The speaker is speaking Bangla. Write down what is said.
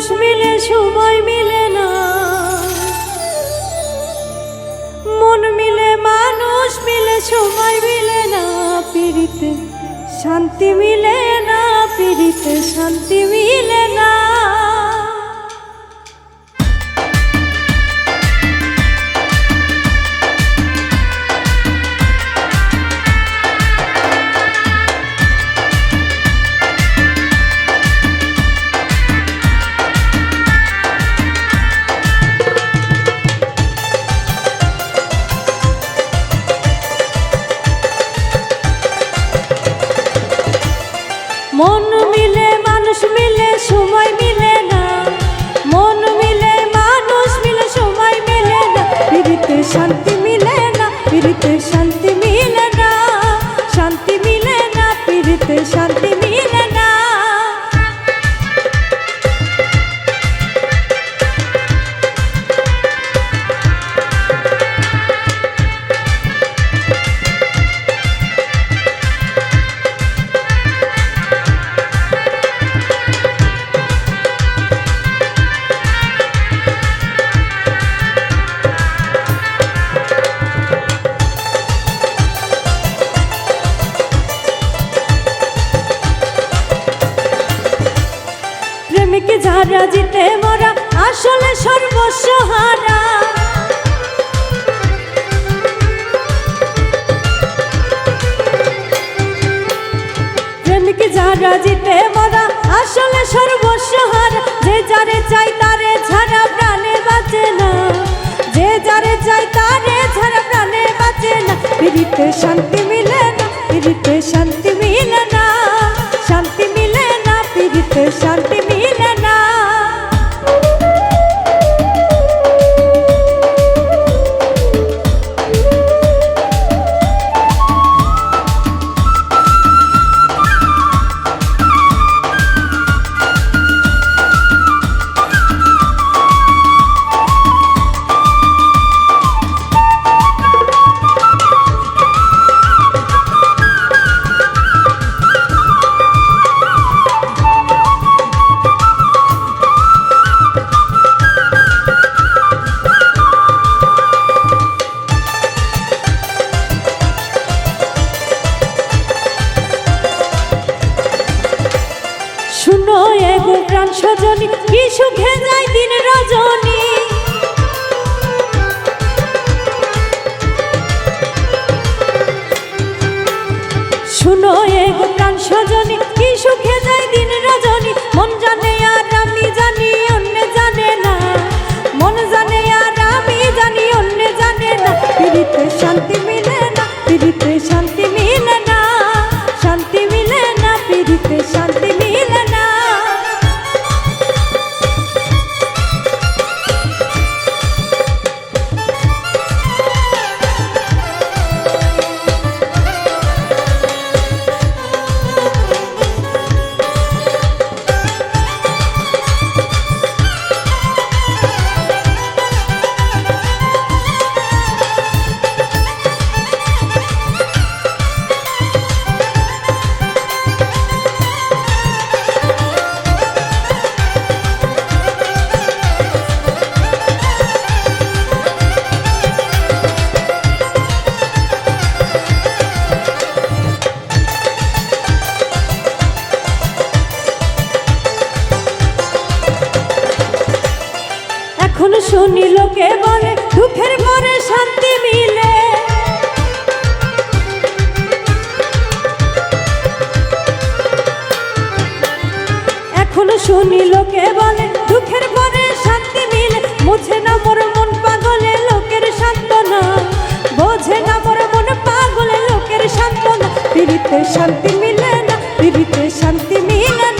মানুষ মিলে, সময় মিলে না। মন মিলে, মানুষ মিলে, সময় মিলে না। পিড়িতে শান্তি মিলে না, পিড়িতে শান্তি মিলে না। মন মিলে মানুষ মিলে, সময় মিলে না। মন মিলে মানুষ মিলে, সময় মিলে না। পিড়িতে শান্তি মিলে না পিড়িতে শান্তি মিলে না। শান্তি মিলে না পিড়িতে শান্তি মিলে যারা জিতে মরা আসলে সর্বস্ব হারা প্রেমিকে যারা জিতে মরা আসলে সর্বস্ব হারা যে যারে চাই তারে ছাড়া প্রাণে বাঁচে না। যে যারে চাই তারে ছাড়া প্রাণে বাঁচে না। পিড়িতে শান্তি মিলে না, পিড়িতে শান্তি মিলে না। শান্তি মিলে না, পিড়িতে শান্তি প্রাণ সজনী কি সুখে যায় দিন রজনী। শুনো প্রাণ সজনী কি সুখে শুনি লোকে বলে, দুঃখের পরে শান্তি মিলে। এখন শুনি লোকে বলে, দুঃখের পরে শান্তি মিলে। মুছে না মোর মন পাগলে, লোকের সান্ত্বনা। বোঝে না মোর মন পাগলে, লোকের সান্ত্বনা। পিড়িতে শান্তি মিলে না শান্তি মিলে না।